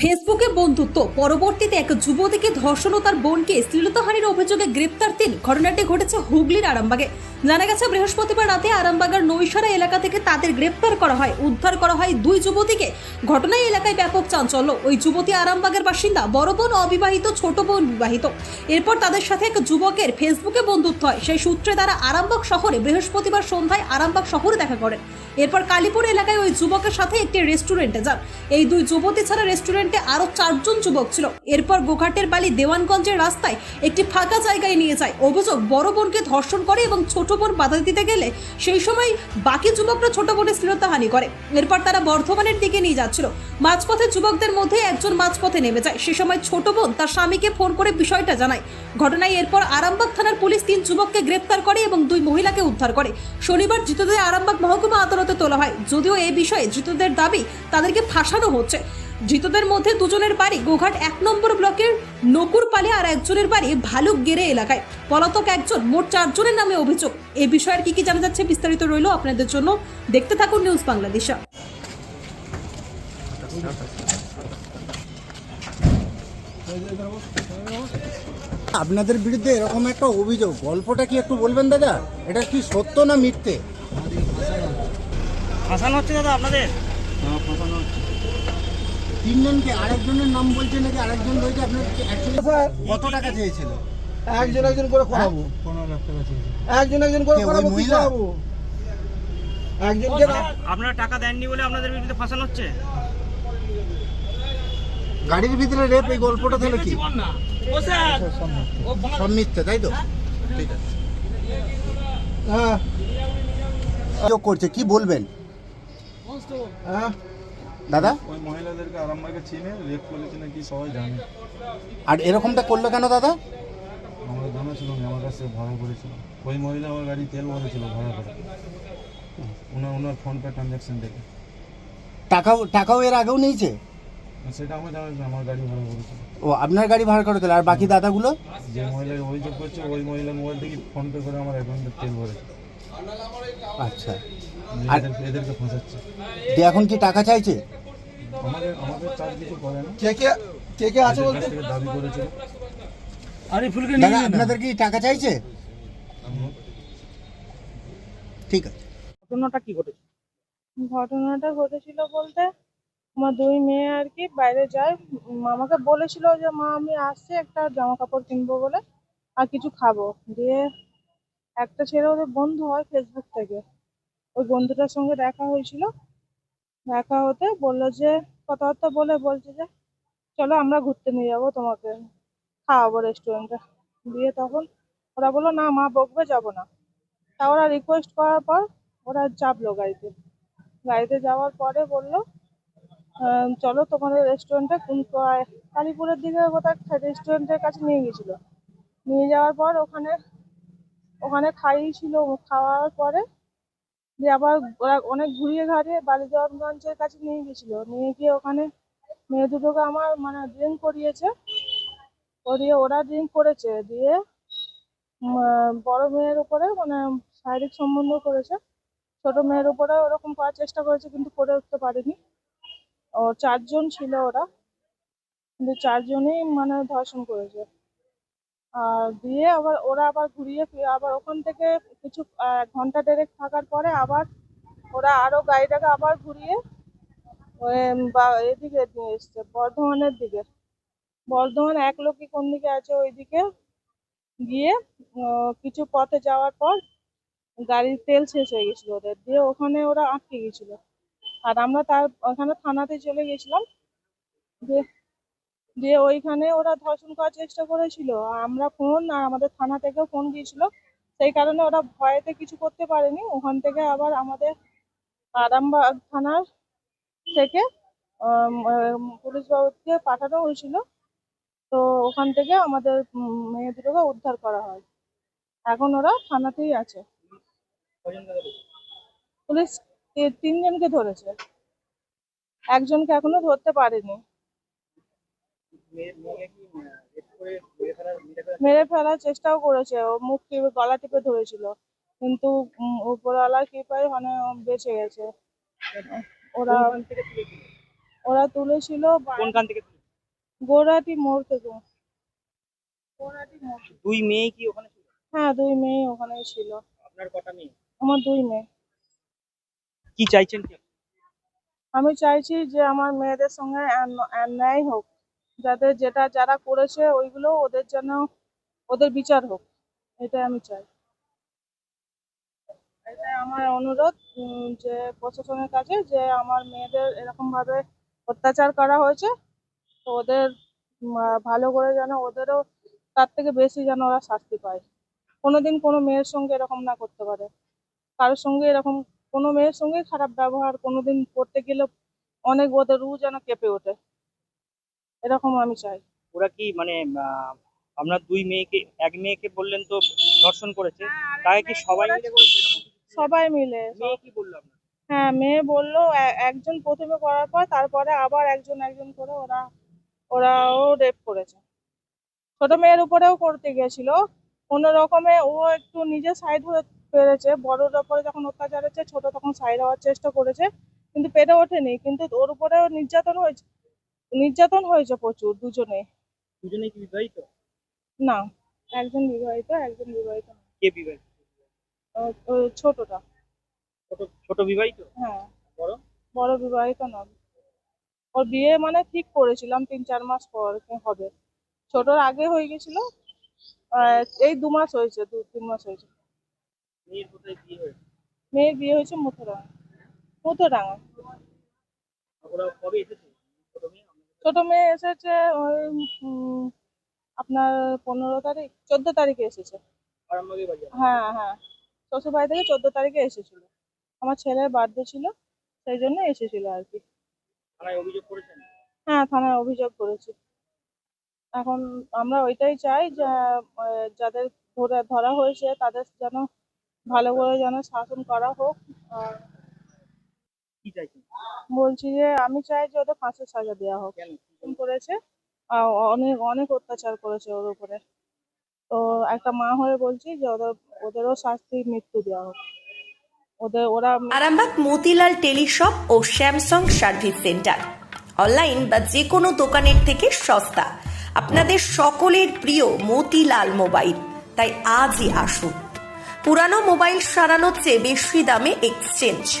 ফেসবুকে বন্ধুত্ব। পরবর্তীতে এক যুবতীকে ধর্ষণ ও তার বোনকে শ্লীলতাহানির অভিযোগে গ্রেপ্তার তিন। ঘটনাটি ঘটেছে হুগলির আরামবাগে। জানা গেছে, বৃহস্পতিবার রাতে আরামবাগার নৈশারা এলাকা থেকে তাদের গ্রেপ্তার করা হয়, উদ্ধার করা হয় দুই যুবতীকে। ঘটনায় এলাকায় ব্যাপক চাঞ্চল্য। ওই যুবতী আরামবাগের বাসিন্দা বড় বোন অবিবাহিত, ছোট বোন বিবাহিত। এরপর তাদের সাথে এক যুবকের ফেসবুকে বন্ধুত্ব হয়। সেই সূত্রে তারা আরামবাগ শহরে বৃহস্পতিবার সন্ধ্যায় আরামবাগ শহরে দেখা করেন। এরপর কালীপুর এলাকায় ওই যুবকের সাথে একটি রেস্টুরেন্টে যান। এই দুই যুবতী ছাড়া রেস্টুরেন্টে আরও চারজন যুবক ছিল। এরপর গোঘাটের বালি দেওয়ানগঞ্জের রাস্তায় একটি ফাঁকা জায়গায় নিয়ে যায়। অভিযোগ, বড় বোনকে ধর্ষণ করে এবং ছোট বোন বাধা দিতে গেলে সেই সময় বাকি যুবকরা ছোট বোনের শ্লীলতাহানি করে। এরপর তারা বর্ধমানের দিকে নিয়ে যাচ্ছিল। মাঝপথে যুবকদের মধ্যে একজন মাঝপথে নেমে যায়। সে সময় ছোট বোন তার স্বামীকে ফোন করে বিষয়টা জানায়। ঘটনায় এরপর আরামবাগ থানার পুলিশ তিন যুবককে গ্রেপ্তার করে এবং দুই মহিলাকে উদ্ধার করে। শনিবার ধৃতদের আরামবাগ মহকুমা আদালতে তোলা হয়। যদিও এই বিষয়ে ধৃতদের দাবি তাদেরকে ফাঁসানো হচ্ছে। ধৃতদের মধ্যে দুজনের বাড়ি গোঘাট এক নম্বর ব্লকের নকুরপালে আর একজনের বাড়ি ভালুক গেরে এলাকায়। পলাতক একজন মোট চারজনের নামে অভিযোগ। এ বিষয়ের কি কি জানা যাচ্ছে বিস্তারিত রইল আপনাদের জন্য। দেখতে থাকুন নিউজ বাংলাদেশা। আপনাদের বিরুদ্ধে এরকম একটা অভিযোগ। গল্পটা কি একটু বলবেন দাদা? এটা কি সত্য না মিথ্যে? ফাঁসানো হচ্ছে দাদা আপনাদের? তিনজনকে আরেকজনের নাম বলছে নাকি আরেকজন আপনার অ্যাকচুয়ালি কত টাকা চেয়েছিল? একজন একজন করে করাবো। একজন একজন করে কে, করাবো কি মহিলা? করাবো? একজনকে আপনারা টাকা দেননি বলে আপনাদের বিরুদ্ধে ফাঁসানো হচ্ছে? গাড়ির ভিতরে রেপ এই গল্পটা তাহলে কি? সব মিথ্যে। তাই তো? ঠিক আছে। হ্যাঁ। করছে কি বলবেন? হ্যাঁ? দাদা? ওই মহিলাদেরকে আরামবাগে চিনে রেপ করেছে নাকি সবাই জানে। আর এরকমটা করল কেন দাদা? আমরা জানা ছিল না আমার কাছে ভাড়া করেছিল। ওই মহিলা আমার গাড়ি তেল ভরেছিল ভাড়া করে। ওনার ওনার ফোনপে ট্রানজ্যাকশন দেখে। টাকাও টাকাও এর আগেও নিয়েছে? সেটা আমার জানা ছিল আমার গাড়ি ভাড়া করেছিল। ও আপনার গাড়ি ভাড়া করে দিল আর বাকি দাদাগুলো? যে মহিলাকে অভিযোগ করছে ওই মহিলার মোবাইল থেকে ফোনপে করে আমার অ্যাকাউন্টে তেল ভরেছে। আচ্ছা। আর- এদেরকে ফাঁসাচ্ছে। দিয়ে এখন কি টাকা চাইছে? আমাদের আমাদের চার্জ কিছু করে না। কে কে কে কে আছে দাদা আপনাদের কি টাকা চাইছে? ঠিক আছে। ঘটনাটা কি ঘটেছে ঘটনাটা ঘটেছিল বলতে আমার দুই মেয়ে আর কি বাইরে যায়। উম, আমাকে বলেছিল যে মা আমি আসছি একটা জামা কাপড় কিনবো বলে আর কিছু খাব। দিয়ে একটা ছেলে ওদের বন্ধু হয় ফেসবুক থেকে। ওই বন্ধুটার সঙ্গে দেখা হয়েছিল। দেখা হতে বলল যে, কথাবার্তা বলে বলছে যে, চলো আমরা ঘুরতে নিয়ে যাব তোমাকে খাওয়াবো রেস্টুরেন্টে দিয়ে তখন ওরা বলল, না মা, বকবে যাব না। তা ওরা রিকোয়েস্ট করার পর ওরা চাপলো গাড়িতে। গাড়িতে যাওয়ার পরে বলল চলো তোমাদের রেস্টুরেন্টে কোন কালীপুরের দিকে কোথাও রেস্টুরেন্টের কাছে নিয়ে গেছিল। নিয়ে যাওয়ার পর ওখানে ওখানে খাইয়েছিল খাওয়ার পরে দিয়ে আবার ওরা অনেক ঘুরিয়ে ঘাড়িয়ে বালিগঞ্জের কাছে নিয়ে গেছিল। নিয়ে গিয়ে ওখানে মেয়ে দুটোকে আমার মানে ড্রিঙ্ক করিয়েছে। করিয়ে ওরা ড্রিঙ্ক করেছে, দিয়ে বড় মেয়ের উপরে মানে শারীরিক সম্বন্ধ করেছে। ছোট মেয়ের উপরে ওরকম করার চেষ্টা করেছে, কিন্তু করে উঠতে পারেনি। ও চারজন ছিল ওরা। কিন্তু চারজনই মানে ধর্ষণ করেছে। দিয়ে আবার ওরা আবার ঘুরিয়ে ফিরে, আবার ওখান থেকে কিছু ঘণ্টা দেড়েক থাকার পরে আবার ওরা আরও গাড়িটাকে আবার ঘুরিয়ে এদিকে নিয়ে এসছে, বর্ধমানের দিকে। বর্ধমান এক লোকই কোন দিকে আছে ওইদিকে গিয়ে কিছু পথে যাওয়ার পর গাড়ির তেল শেষ হয়ে গেছিল ওদের, দিয়ে ওখানে ওরা আটকে গেছিল। আর আমরা তার, ওখানে থানাতে চলে গেছিলাম, দিয়ে দিয়ে ওইখানে ওরা ধর্ষণ করার চেষ্টা করেছিল। আমরা ফোন আর আমাদের থানা থেকেও ফোন গিয়েছিল। সেই কারণে ওরা ভয়েতে কিছু করতে পারেনি। ওখান থেকে আবার আমাদের আরামবাগ থানার থেকে পুলিশ বাবুকে পাঠানো হয়েছিল। তো ওখান থেকে আমাদের মেয়ে দুটোকে উদ্ধার করা হয়। এখন ওরা থানাতেই আছে। পুলিশ তিনজনকে ধরেছে। একজনকে এখনও ধরতে পারেনি। মেরে ফেলার চেষ্টাও করেছে। ও মুখ টিপে গলা টিপে ধরেছিল। কিন্তু উপরওয়ালার কৃপায় মানে বেঁচে গেছে। ওরা ওরা তুলেছিল কোনখান থেকে গোড়াটি মোড় থেকে। গোড়াটি মোড় থেকে। দুই মেয়ে কি ওখানে ছিল? হ্যাঁ দুই মেয়ে ওখানেই ছিল। আপনার কটা মেয়ে? আমার দুই মেয়ে। কি চাইছেন কি? আমি চাইছি যে আমার মেয়েদের সঙ্গে অন্যায় হোক। যাতে যেটা যারা করেছে ওইগুলো ওদের যেন ওদের বিচার হোক, এটাই আমি চাই। এটাই আমার অনুরোধ যে প্রশাসনের কাছে যে আমার মেয়েদের এরকম ভাবে অত্যাচার করা হয়েছে, তো ওদের ভালো করে যেন ওদেরও তার থেকে বেশি যেন ওরা শাস্তি পায়। কোনোদিন কোনো মেয়ের সঙ্গে এরকম না করতে পারে। কারোর সঙ্গে এরকম, কোনো মেয়ের সঙ্গে খারাপ ব্যবহার কোনোদিন করতে গেলে অনেক ওদের রু যেন কেঁপে ওঠে। এরকম আমি চাই। ওরা কি মানে আপনার দুই মেয়েকে এক মেয়েকে বললেন তো দর্শন করেছে তাকে কি সবাই মিলে? সবাই মিলে। মেয়ে কি বলল হ্যাঁ মেয়ে বলল একজন প্রথমে করার পর তারপরে আবার একজন একজন করে ওরা ওরাও রেপ করেছে। ছোট মেয়ের উপরেও করতে গিয়েছিল। কোনো রকমে ও একটু নিজে সাইড হয়ে পেরেছে বড়োর উপরে যখন অত্যাচার হচ্ছে ছোট তখন সাইড হওয়ার চেষ্টা করেছে কিন্তু পেরে ওঠেনি। কিন্তু ওর উপরেও নির্যাতন হয়েছে। নির্যাতন হয়েছে প্রচুর দুজনে। দুজনে কি বিবাহিত? না একজন বিবাহিত একজন বিবাহিত না। কে বিবাহিত? ও ছোটটা। ছোট ছোট বিবাহিত? হ্যাঁ। বড়? বড় বিবাহিত না। ওর বিয়ে মানে ঠিক করেছিলাম তিন চার মাস পর হবে। ছোটর আগে হয়ে গেছিল আহ, এই দু মাস হয়েছে দু তিন মাস হয়েছে। মেয়ের কোথায় বিয়ে হয়েছে? মেয়ের বিয়ে হয়েছে মুথুরাঙা মুথুরাঙা ওরা কবে এসেছে? ছোট মেয়ে এসেছে ওই আপনার পনেরো তারিখ চোদ্দ তারিখে এসেছে। হ্যাঁ হ্যাঁ। শ্বশুর বাড়ি থেকে চোদ্দ তারিখে এসেছিল। আমার ছেলের বার্থডে ছিল সেই জন্য এসেছিল আর কি। হ্যাঁ থানায় অভিযোগ করেছি। এখন আমরা ওইটাই চাই যে যাদের ধরে ধরা হয়েছে তাদের যেন ভালো করে যেন শাসন করা হোক। আর কি চাইছেন? বলছি যে আমি চাই যে ওদের ফাঁসির সাজা দেওয়া হোক। কেন? করেছে। অনেক অনেক অত্যাচার করেছে ওর উপরে। তো একটা মা হয়ে বলছি যে ওদের ওদেরও শাস্তি মৃত্যু দেওয়া হোক। ওদের ওরা আরামবাগ মতিলাল টেলিশপ ও স্যামসাং সার্ভিস সেন্টার। অনলাইন বা যে কোনো দোকানের থেকে সস্তা। আপনাদের সকলের প্রিয় মতিলাল মোবাইল। তাই আজই আসুন। পুরানো মোবাইল সারানোর চেয়ে বেশি দামে এক্সচেঞ্জ।